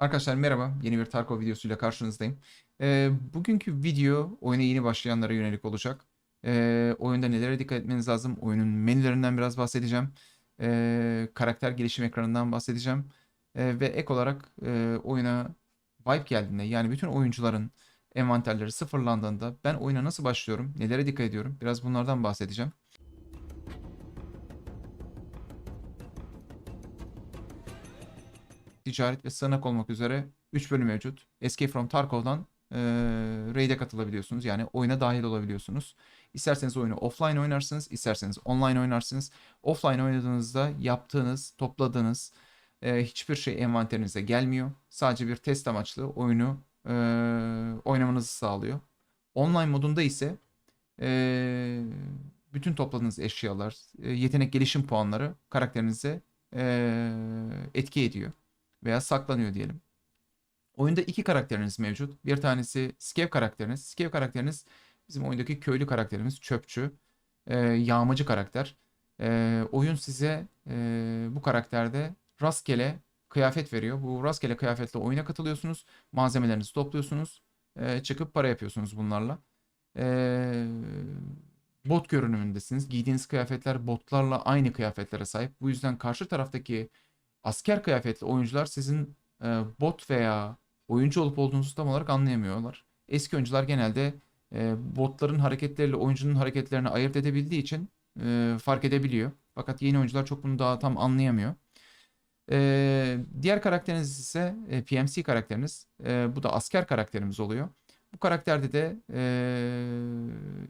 Arkadaşlar merhaba. Yeni bir Tarkov videosuyla karşınızdayım. Ee, bugünkü video oyuna yeni başlayanlara yönelik olacak. Ee, oyunda nelere dikkat etmeniz lazım? Oyunun menülerinden biraz bahsedeceğim. Ee, karakter gelişim ekranından bahsedeceğim. Ee, ve ek olarak e, oyuna wipe geldiğinde yani bütün oyuncuların envanterleri sıfırlandığında ben oyuna nasıl başlıyorum? Nelere dikkat ediyorum? Biraz bunlardan bahsedeceğim. Ticaret ve sığınak olmak üzere 3 bölüm mevcut. Escape from Tarkov'dan e, raid'e katılabiliyorsunuz. Yani oyuna dahil olabiliyorsunuz. İsterseniz oyunu offline oynarsınız, isterseniz online oynarsınız. Offline oynadığınızda yaptığınız, topladığınız e, hiçbir şey envanterinize gelmiyor. Sadece bir test amaçlı oyunu e, oynamanızı sağlıyor. Online modunda ise e, bütün topladığınız eşyalar, e, yetenek gelişim puanları karakterinize e, etki ediyor veya saklanıyor diyelim. Oyunda iki karakteriniz mevcut. Bir tanesi Skev karakteriniz. Skev karakteriniz bizim oyundaki köylü karakterimiz. Çöpçü, e, yağmacı karakter. E, oyun size e, bu karakterde rastgele kıyafet veriyor. Bu rastgele kıyafetle oyuna katılıyorsunuz. Malzemelerinizi topluyorsunuz. E, çıkıp para yapıyorsunuz bunlarla. E, bot görünümündesiniz. Giydiğiniz kıyafetler botlarla aynı kıyafetlere sahip. Bu yüzden karşı taraftaki asker kıyafetli oyuncular sizin e, bot veya oyuncu olup olduğunuzu tam olarak anlayamıyorlar. Eski oyuncular genelde e, botların hareketleriyle oyuncunun hareketlerini ayırt edebildiği için e, fark edebiliyor. Fakat yeni oyuncular çok bunu daha tam anlayamıyor. E, diğer karakteriniz ise e, PMC karakteriniz. E, bu da asker karakterimiz oluyor. Bu karakterde de e,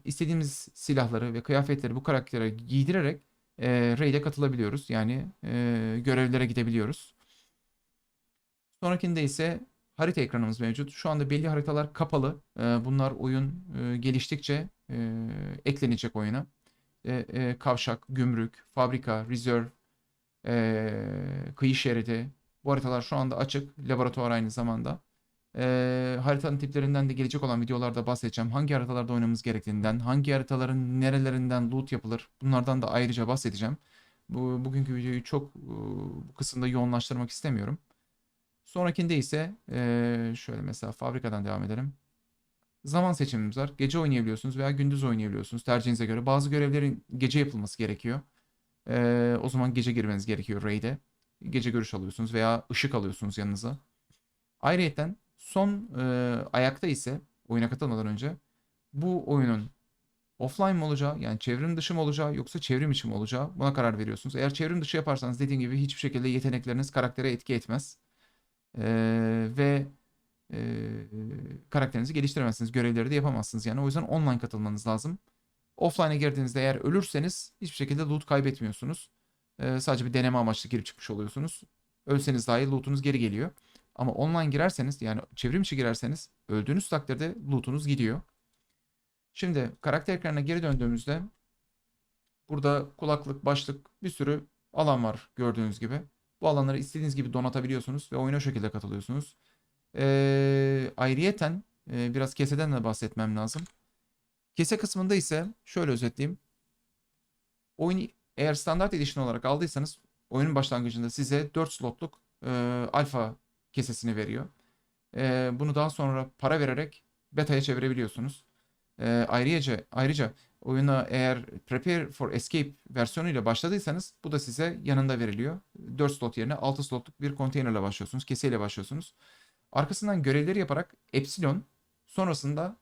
istediğimiz silahları ve kıyafetleri bu karaktere giydirerek e, raid'e katılabiliyoruz. Yani e, görevlere gidebiliyoruz. Sonrakinde ise harita ekranımız mevcut. Şu anda belli haritalar kapalı. E, bunlar oyun e, geliştikçe e, eklenecek oyuna. E, e, kavşak, gümrük, fabrika, reserve, e, kıyı şeridi. Bu haritalar şu anda açık. Laboratuvar aynı zamanda. E, haritanın tiplerinden de gelecek olan videolarda bahsedeceğim. Hangi haritalarda oynamamız gerektiğinden, hangi haritaların nerelerinden loot yapılır bunlardan da ayrıca bahsedeceğim. Bu, bugünkü videoyu çok e, bu kısımda yoğunlaştırmak istemiyorum. Sonrakinde ise e, şöyle mesela fabrikadan devam edelim. Zaman seçimimiz var. Gece oynayabiliyorsunuz veya gündüz oynayabiliyorsunuz tercihinize göre. Bazı görevlerin gece yapılması gerekiyor. E, o zaman gece girmeniz gerekiyor raid'e. Gece görüş alıyorsunuz veya ışık alıyorsunuz yanınıza. Ayrıyeten Son e, ayakta ise oyuna katılmadan önce bu oyunun offline mi olacağı yani çevrim dışı mı olacağı yoksa çevrim içi mi olacağı buna karar veriyorsunuz. Eğer çevrim dışı yaparsanız dediğim gibi hiçbir şekilde yetenekleriniz karaktere etki etmez. E, ve e, karakterinizi geliştiremezsiniz. Görevleri de yapamazsınız. Yani o yüzden online katılmanız lazım. Offline'a girdiğinizde eğer ölürseniz hiçbir şekilde loot kaybetmiyorsunuz. E, sadece bir deneme amaçlı girip çıkmış oluyorsunuz. Ölseniz dahi lootunuz geri geliyor. Ama online girerseniz yani çevrim içi girerseniz öldüğünüz takdirde lootunuz gidiyor. Şimdi karakter ekranına geri döndüğümüzde burada kulaklık, başlık bir sürü alan var gördüğünüz gibi. Bu alanları istediğiniz gibi donatabiliyorsunuz ve oyuna o şekilde katılıyorsunuz. Ee, ayrıyeten e, biraz keseden de bahsetmem lazım. Kese kısmında ise şöyle özetleyeyim. Oyun eğer standart edition olarak aldıysanız oyunun başlangıcında size 4 slotluk e, alfa kesesini veriyor. E, bunu daha sonra para vererek beta'ya çevirebiliyorsunuz. E, ayrıca, ayrıca oyuna eğer Prepare for Escape versiyonuyla başladıysanız bu da size yanında veriliyor. 4 slot yerine 6 slotluk bir konteynerle başlıyorsunuz. Keseyle başlıyorsunuz. Arkasından görevleri yaparak Epsilon sonrasında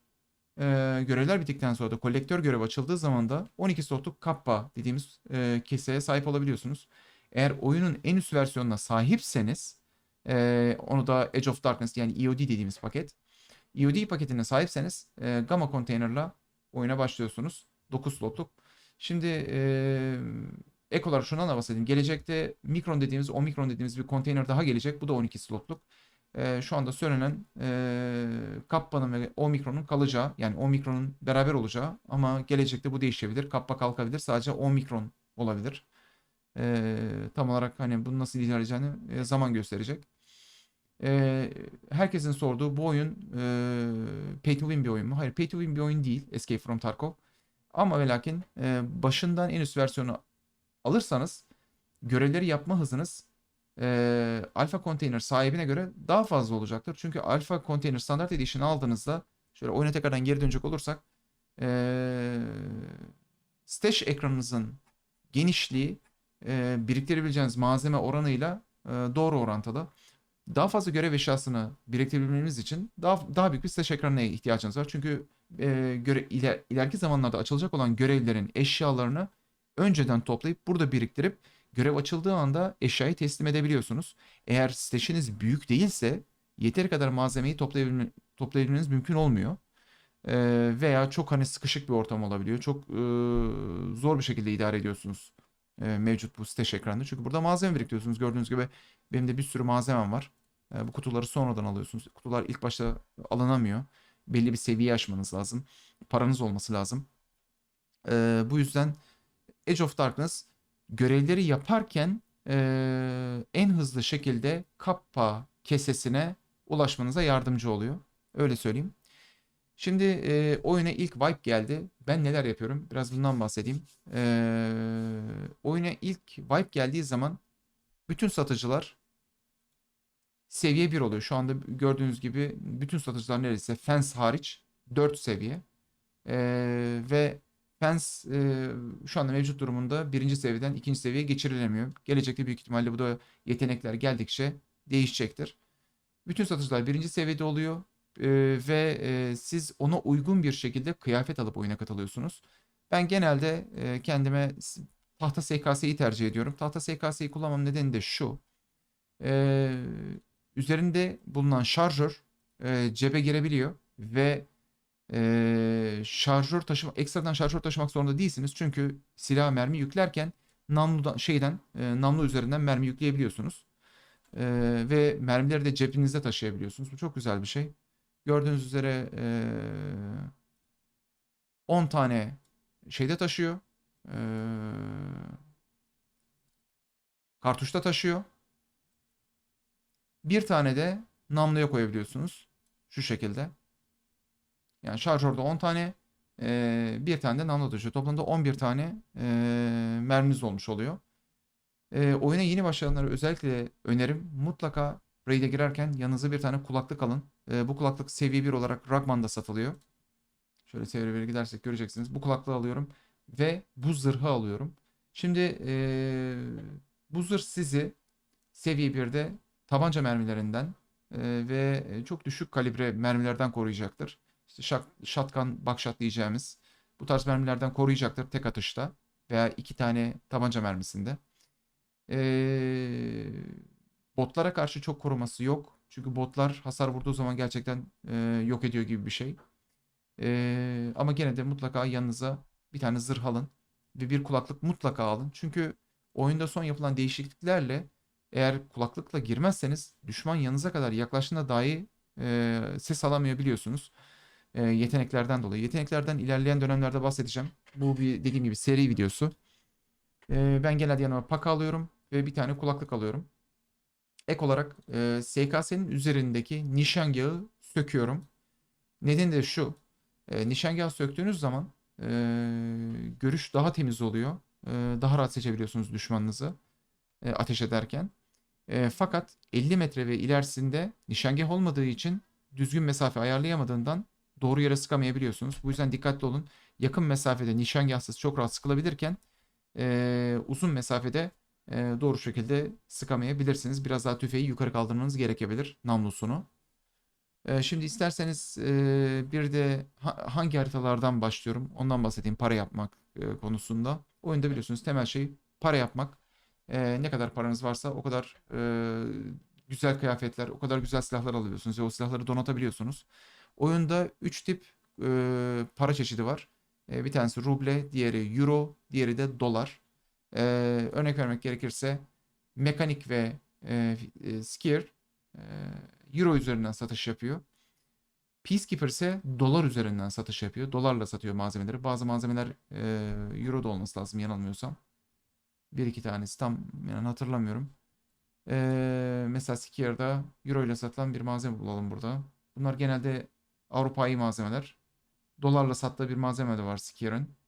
e, görevler bittikten sonra da kolektör görevi açıldığı zaman da 12 slotluk kappa dediğimiz e, keseye sahip olabiliyorsunuz. Eğer oyunun en üst versiyonuna sahipseniz e, onu da Edge of Darkness yani EOD dediğimiz paket. EOD paketine sahipseniz e, Gamma Container'la oyuna başlıyorsunuz. 9 slotluk. Şimdi e, ek olarak şundan da bahsedeyim. Gelecekte Micron dediğimiz, Omicron dediğimiz bir konteyner daha gelecek. Bu da 12 slotluk. E, şu anda söylenen e, Kappa'nın ve Omicron'un kalacağı yani Omicron'un beraber olacağı ama gelecekte bu değişebilir. Kappa kalkabilir. Sadece Omicron olabilir. E, tam olarak hani bunu nasıl ilerleyeceğini e, zaman gösterecek. E, herkesin sorduğu bu oyun e, pay to win bir oyun mu? Hayır pay to win bir oyun değil Escape from Tarkov. Ama ve lakin e, başından en üst versiyonu alırsanız görevleri yapma hızınız e, Alpha Container sahibine göre daha fazla olacaktır. Çünkü Alpha Container Standard Edition aldığınızda şöyle oyuna tekrardan geri dönecek olursak e, stash ekranınızın genişliği e, biriktirebileceğiniz malzeme oranıyla e, doğru orantılı. Daha fazla görev eşyasını biriktirebilmeniz için daha daha büyük bir stash ekranına ihtiyacınız var. Çünkü e, göre, iler, ileriki zamanlarda açılacak olan görevlerin eşyalarını önceden toplayıp burada biriktirip görev açıldığı anda eşyayı teslim edebiliyorsunuz. Eğer stash'iniz büyük değilse yeteri kadar malzemeyi toplayabilme, toplayabilmeniz mümkün olmuyor. E, veya çok hani sıkışık bir ortam olabiliyor. Çok e, zor bir şekilde idare ediyorsunuz mevcut bu stash ekranında. Çünkü burada malzeme biriktiriyorsunuz. Gördüğünüz gibi benim de bir sürü malzemem var. E, bu kutuları sonradan alıyorsunuz. Kutular ilk başta alınamıyor. Belli bir seviye aşmanız lazım. Paranız olması lazım. E, bu yüzden Edge of Darkness görevleri yaparken e, en hızlı şekilde kappa kesesine ulaşmanıza yardımcı oluyor. Öyle söyleyeyim. Şimdi e, oyuna ilk wipe geldi. Ben neler yapıyorum? Biraz bundan bahsedeyim. E, oyuna ilk wipe geldiği zaman bütün satıcılar seviye 1 oluyor. Şu anda gördüğünüz gibi bütün satıcılar neredeyse fence hariç 4 seviye. E, ve fence e, şu anda mevcut durumunda birinci seviyeden ikinci seviyeye geçirilemiyor. Gelecekte büyük ihtimalle bu da yetenekler geldikçe değişecektir. Bütün satıcılar birinci seviyede oluyor e, ve e, siz ona uygun bir şekilde kıyafet alıp oyuna katılıyorsunuz. Ben genelde e, kendime tahta SKS'yi tercih ediyorum. Tahta SKS'yi kullanmam nedeni de şu. E, üzerinde bulunan şarjör e, cebe girebiliyor ve e, şarjör taşıma ekstradan şarjör taşımak zorunda değilsiniz. Çünkü silah mermi yüklerken namludan şeyden e, namlu üzerinden mermi yükleyebiliyorsunuz. E, ve mermileri de cebinizde taşıyabiliyorsunuz. Bu çok güzel bir şey. Gördüğünüz üzere e, 10 tane şeyde taşıyor. E, kartuşta taşıyor. Bir tane de namluya koyabiliyorsunuz. Şu şekilde. Yani şarjörde 10 tane, e, bir tane de namlu taşıyor. Toplamda 11 tane e, merminiz olmuş oluyor. E, oyuna yeni başlayanlara özellikle önerim mutlaka raid'e girerken yanınıza bir tane kulaklık alın. E, bu kulaklık seviye 1 olarak Ragman'da satılıyor. Şöyle seviye 1'e gidersek göreceksiniz. Bu kulaklığı alıyorum ve bu zırhı alıyorum. Şimdi e, bu zırh sizi seviye 1'de tabanca mermilerinden e, ve çok düşük kalibre mermilerden koruyacaktır. İşte şak, shotgun, buckshot diyeceğimiz bu tarz mermilerden koruyacaktır tek atışta veya iki tane tabanca mermisinde. Ee, botlara karşı çok koruması yok. Çünkü botlar hasar vurduğu zaman gerçekten e, yok ediyor gibi bir şey. Ee, ama gene de mutlaka yanınıza bir tane zırh alın ve bir kulaklık mutlaka alın. Çünkü oyunda son yapılan değişikliklerle eğer kulaklıkla girmezseniz düşman yanınıza kadar yaklaştığında dahi e, ses alamayabiliyorsunuz. E, yeteneklerden dolayı. Yeteneklerden ilerleyen dönemlerde bahsedeceğim. Bu bir dediğim gibi seri videosu. E, ben genelde yanıma paka alıyorum ve bir tane kulaklık alıyorum. Ek olarak e, SKS'nin üzerindeki nişangahı söküyorum. Nedeni de şu. E, nişangahı söktüğünüz zaman e, görüş daha temiz oluyor. E, daha rahat seçebiliyorsunuz düşmanınızı e, ateş ederken. E, fakat 50 metre ve ilerisinde nişangah olmadığı için düzgün mesafe ayarlayamadığından doğru yere sıkamayabiliyorsunuz. Bu yüzden dikkatli olun. Yakın mesafede nişangahsız çok rahat sıkılabilirken e, uzun mesafede doğru şekilde sıkamayabilirsiniz. Biraz daha tüfeği yukarı kaldırmanız gerekebilir namlusunu. E, şimdi isterseniz e, bir de ha- hangi haritalardan başlıyorum ondan bahsedeyim para yapmak e, konusunda. Oyunda biliyorsunuz temel şey para yapmak. E, ne kadar paranız varsa o kadar e, güzel kıyafetler, o kadar güzel silahlar alıyorsunuz ve o silahları donatabiliyorsunuz. Oyunda 3 tip para çeşidi var. Bir tanesi ruble, diğeri euro, diğeri de dolar. E, örnek vermek gerekirse mekanik ve e, e, skier e, euro üzerinden satış yapıyor. Peacekeeper ise dolar üzerinden satış yapıyor. Dolarla satıyor malzemeleri. Bazı malzemeler e, euro da olması lazım yanılmıyorsam. Bir iki tanesi tam yani hatırlamıyorum. E, mesela Skier'da euro ile satılan bir malzeme bulalım burada. Bunlar genelde Avrupa'yı malzemeler. Dolarla sattığı bir malzeme de var Skier'in.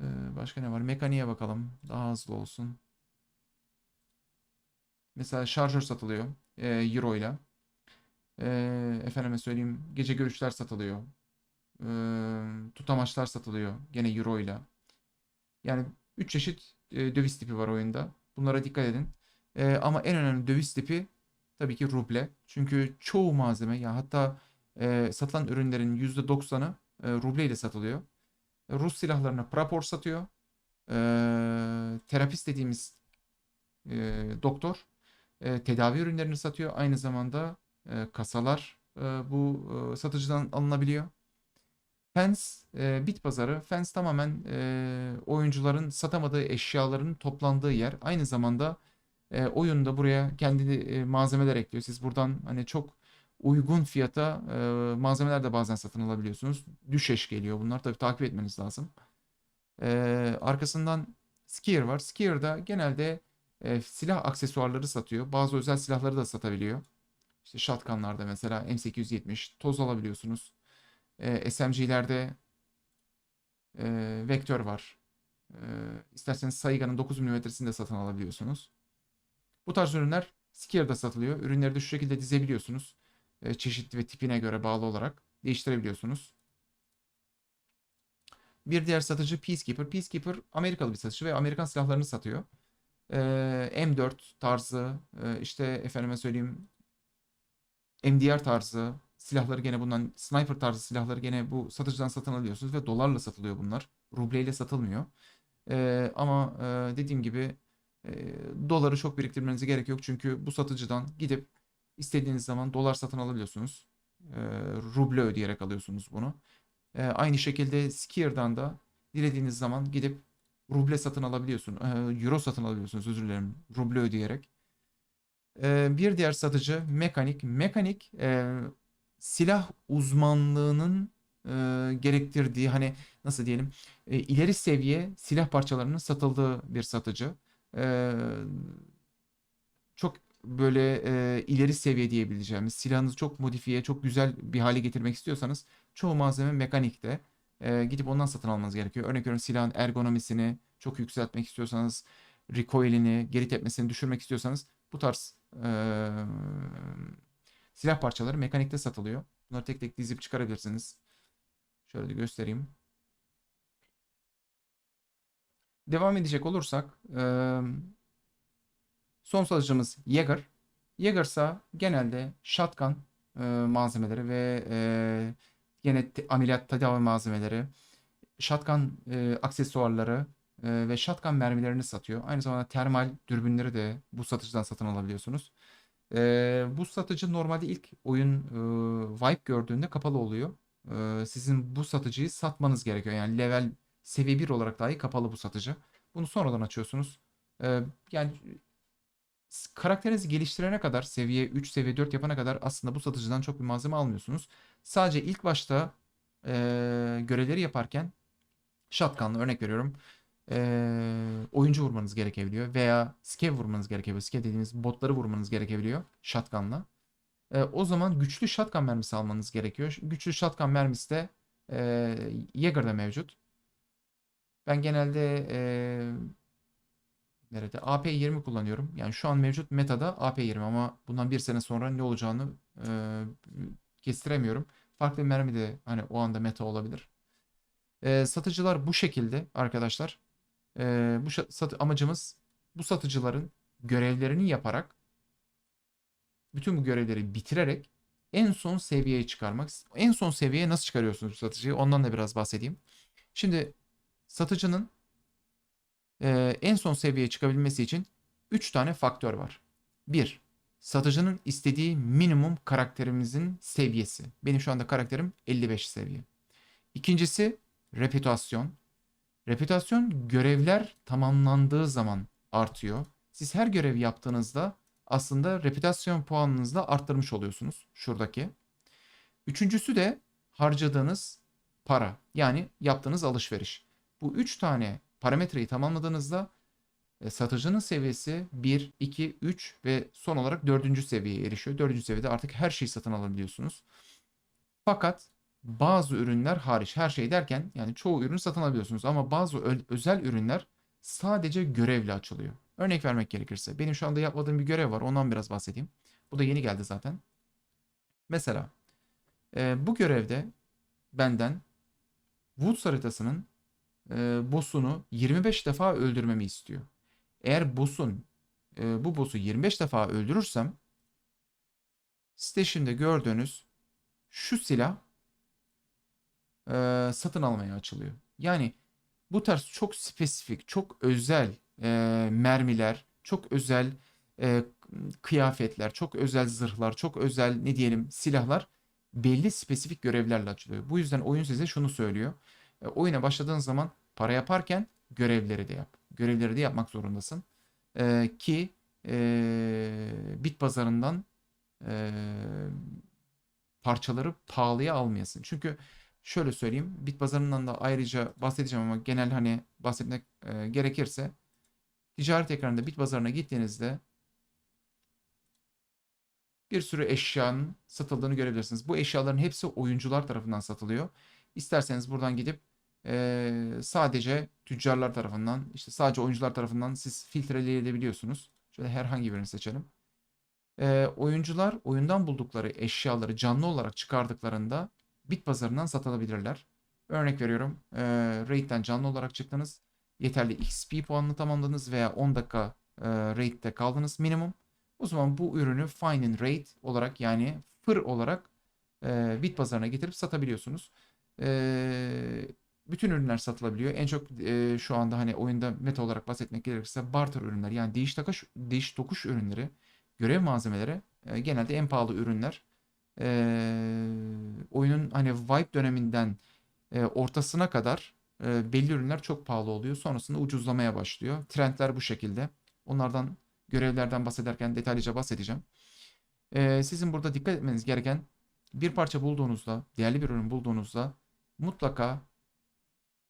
Ee, başka ne var? Mekaniğe bakalım. Daha hızlı olsun. Mesela şarjör satılıyor e, euro ile. E, efendime söyleyeyim gece görüşler satılıyor. E, tutamaçlar satılıyor gene euro ile. Yani 3 çeşit e, döviz tipi var oyunda. Bunlara dikkat edin. E, ama en önemli döviz tipi tabii ki ruble. Çünkü çoğu malzeme ya hatta e, satılan ürünlerin %90'ı e, ruble ile satılıyor. Rus silahlarına prapor satıyor. E, terapist dediğimiz e, doktor e, tedavi ürünlerini satıyor. Aynı zamanda e, kasalar e, bu e, satıcıdan alınabiliyor. Fens e, bit pazarı. Fens tamamen e, oyuncuların satamadığı eşyaların toplandığı yer. Aynı zamanda e, oyunda buraya kendi e, malzemeler ekliyor. Siz buradan hani çok uygun fiyata e, malzemeler de bazen satın alabiliyorsunuz. Düşeş geliyor bunlar. Tabii takip etmeniz lazım. E, arkasından Skier var. Skier da genelde e, silah aksesuarları satıyor. Bazı özel silahları da satabiliyor. İşte shotgunlarda mesela M870 toz alabiliyorsunuz. E, SMG'lerde e, vektör var. E, isterseniz Saiga'nın 9 mm'sini de satın alabiliyorsunuz. Bu tarz ürünler Skier'da satılıyor. Ürünleri de şu şekilde dizebiliyorsunuz. E, çeşitli ve tipine göre bağlı olarak değiştirebiliyorsunuz. Bir diğer satıcı Peacekeeper. Peacekeeper Amerikalı bir satıcı ve Amerikan silahlarını satıyor. E, M4 tarzı, e, işte efendime söyleyeyim MDR tarzı silahları gene bundan sniper tarzı silahları gene bu satıcıdan satın alıyorsunuz ve dolarla satılıyor bunlar. Rubleyle satılmıyor. E, ama e, dediğim gibi e, doları çok biriktirmenize gerek yok. Çünkü bu satıcıdan gidip istediğiniz zaman dolar satın alabiliyorsunuz. E, ruble ödeyerek alıyorsunuz bunu. E, aynı şekilde Skier'dan da dilediğiniz zaman gidip ruble satın alabiliyorsunuz. E, euro satın alabiliyorsunuz özür dilerim. Ruble ödeyerek. E, bir diğer satıcı mekanik. Mekanik e, silah uzmanlığının e, gerektirdiği hani nasıl diyelim e, ileri seviye silah parçalarının satıldığı bir satıcı. E, böyle e, ileri seviye diyebileceğimiz silahınızı çok modifiye, çok güzel bir hale getirmek istiyorsanız çoğu malzeme mekanikte. E, gidip ondan satın almanız gerekiyor. Örnek veriyorum silahın ergonomisini çok yükseltmek istiyorsanız, recoil'ini, geri tepmesini düşürmek istiyorsanız bu tarz e, silah parçaları mekanikte satılıyor. Bunları tek tek dizip çıkarabilirsiniz. Şöyle de göstereyim. Devam edecek olursak son satıcımız Jaeger. Jaeger ise genelde shotgun e, malzemeleri ve e, te- ameliyat tedavi malzemeleri, shotgun e, aksesuarları e, ve shotgun mermilerini satıyor. Aynı zamanda termal dürbünleri de bu satıcıdan satın alabiliyorsunuz. E, bu satıcı normalde ilk oyun e, Vibe gördüğünde kapalı oluyor. E, sizin bu satıcıyı satmanız gerekiyor. Yani level seviye 1 olarak dahi kapalı bu satıcı. Bunu sonradan açıyorsunuz. E, yani karakterinizi geliştirene kadar seviye 3, seviye 4 yapana kadar aslında bu satıcıdan çok bir malzeme almıyorsunuz. Sadece ilk başta e, görevleri yaparken shotgun'la örnek veriyorum. e, oyuncu vurmanız gerekebiliyor veya skev vurmanız gerekebiliyor. Skev dediğimiz botları vurmanız gerekebiliyor shotgun'la. E, o zaman güçlü shotgun mermisi almanız gerekiyor. Güçlü shotgun mermisi de e, Jaeger'da mevcut. Ben genelde e, nerede AP20 kullanıyorum. Yani şu an mevcut metada AP20 ama bundan bir sene sonra ne olacağını e, kestiremiyorum. Farklı bir mermi de hani o anda meta olabilir. E, satıcılar bu şekilde arkadaşlar. E, bu satı- amacımız bu satıcıların görevlerini yaparak bütün bu görevleri bitirerek en son seviyeye çıkarmak. En son seviyeye nasıl çıkarıyorsunuz satıcıyı? Ondan da biraz bahsedeyim. Şimdi satıcının e, en son seviyeye çıkabilmesi için 3 tane faktör var. 1. Satıcının istediği minimum karakterimizin seviyesi. Benim şu anda karakterim 55 seviye. İkincisi reputasyon. Reputasyon görevler tamamlandığı zaman artıyor. Siz her görevi yaptığınızda aslında reputasyon puanınızı da arttırmış oluyorsunuz. Şuradaki. Üçüncüsü de harcadığınız para. Yani yaptığınız alışveriş. Bu üç tane parametreyi tamamladığınızda e, satıcının seviyesi 1, 2, 3 ve son olarak 4. seviyeye erişiyor. 4. seviyede artık her şeyi satın alabiliyorsunuz. Fakat bazı ürünler hariç her şey derken yani çoğu ürün satın alabiliyorsunuz ama bazı özel ürünler sadece görevle açılıyor. Örnek vermek gerekirse benim şu anda yapmadığım bir görev var. Ondan biraz bahsedeyim. Bu da yeni geldi zaten. Mesela e, bu görevde benden Woods haritasının e, boss'unu 25 defa öldürmemi istiyor. Eğer boss'un e, bu boss'u 25 defa öldürürsem station'da gördüğünüz şu silah e, satın almaya açılıyor. Yani bu tarz çok spesifik, çok özel e, mermiler, çok özel e, kıyafetler, çok özel zırhlar, çok özel ne diyelim silahlar belli spesifik görevlerle açılıyor. Bu yüzden oyun size şunu söylüyor. E, oyuna başladığın zaman para yaparken görevleri de yap. Görevleri de yapmak zorundasın. E, ki e, bit pazarından e, parçaları pahalıya almayasın. Çünkü şöyle söyleyeyim. Bit pazarından da ayrıca bahsedeceğim ama genel hani bahsetmek e, gerekirse ticaret ekranında bit pazarına gittiğinizde bir sürü eşyanın satıldığını görebilirsiniz. Bu eşyaların hepsi oyuncular tarafından satılıyor. İsterseniz buradan gidip e, sadece tüccarlar tarafından, işte sadece oyuncular tarafından siz filtreleyebiliyorsunuz. Şöyle herhangi birini seçelim. E, oyuncular oyundan buldukları eşyaları canlı olarak çıkardıklarında bit pazarından satılabilirler. Örnek veriyorum. E, raid'den canlı olarak çıktınız. Yeterli XP puanını tamamladınız veya 10 dakika e, raid'de kaldınız minimum. O zaman bu ürünü Find and Rate olarak yani fır olarak e, bit pazarına getirip satabiliyorsunuz. E, bütün ürünler satılabiliyor. En çok e, şu anda hani oyunda meta olarak bahsetmek gerekirse barter ürünler yani değiş tokuş, değiş tokuş ürünleri, görev malzemeleri e, genelde en pahalı ürünler. E, oyunun hani Vibe döneminden e, ortasına kadar e, belli ürünler çok pahalı oluyor. Sonrasında ucuzlamaya başlıyor. Trendler bu şekilde. Onlardan görevlerden bahsederken detaylıca bahsedeceğim. Ee, sizin burada dikkat etmeniz gereken bir parça bulduğunuzda, değerli bir ürün bulduğunuzda mutlaka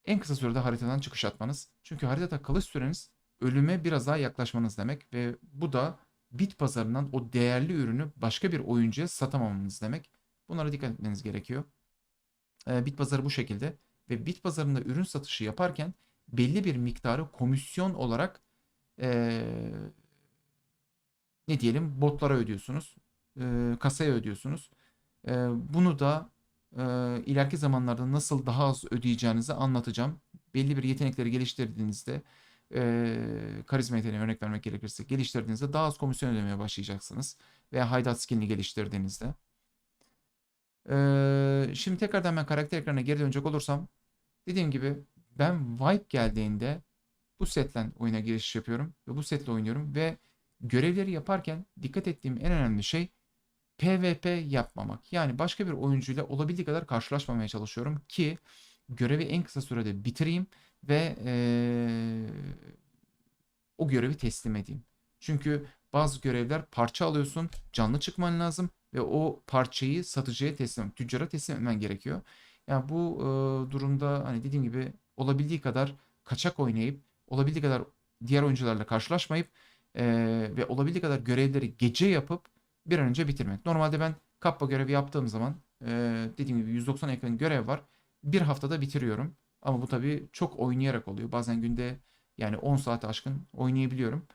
en kısa sürede haritadan çıkış atmanız. Çünkü haritada kalış süreniz ölüme biraz daha yaklaşmanız demek ve bu da bit pazarından o değerli ürünü başka bir oyuncuya satamamanız demek. Bunlara dikkat etmeniz gerekiyor. Ee, bit pazarı bu şekilde ve bit pazarında ürün satışı yaparken belli bir miktarı komisyon olarak ee, ne diyelim botlara ödüyorsunuz. E, kasaya ödüyorsunuz. E, bunu da e, ileriki zamanlarda nasıl daha az ödeyeceğinizi anlatacağım. Belli bir yetenekleri geliştirdiğinizde e, karizma yeteneği örnek vermek gerekirse geliştirdiğinizde daha az komisyon ödemeye başlayacaksınız. Veya hideout skillini geliştirdiğinizde. E, şimdi tekrardan ben karakter ekranına geri dönecek olursam dediğim gibi ben Vibe geldiğinde bu setle oyuna giriş yapıyorum ve bu setle oynuyorum ve görevleri yaparken dikkat ettiğim en önemli şey PvP yapmamak. Yani başka bir oyuncuyla olabildiği kadar karşılaşmamaya çalışıyorum ki görevi en kısa sürede bitireyim ve ee, o görevi teslim edeyim. Çünkü bazı görevler parça alıyorsun, canlı çıkman lazım ve o parçayı satıcıya teslim, tüccara teslim etmen gerekiyor. Yani bu e, durumda hani dediğim gibi olabildiği kadar kaçak oynayıp olabildiği kadar diğer oyuncularla karşılaşmayıp e, ve olabildiği kadar görevleri gece yapıp bir an önce bitirmek. Normalde ben kappa görevi yaptığım zaman e, dediğim gibi 190 yakın görev var. Bir haftada bitiriyorum. Ama bu tabii çok oynayarak oluyor. Bazen günde yani 10 saate aşkın oynayabiliyorum.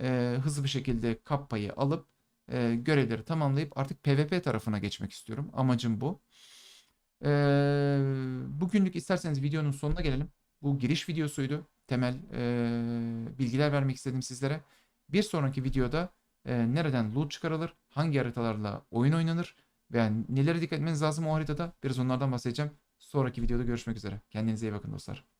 E, hızlı bir şekilde kappayı alıp e, görevleri tamamlayıp artık PvP tarafına geçmek istiyorum. Amacım bu. E, bugünlük isterseniz videonun sonuna gelelim. Bu giriş videosuydu. Temel e, bilgiler vermek istedim sizlere. Bir sonraki videoda e, nereden loot çıkarılır, hangi haritalarla oyun oynanır ve nelere dikkat etmeniz lazım o haritada biraz onlardan bahsedeceğim. Sonraki videoda görüşmek üzere. Kendinize iyi bakın dostlar.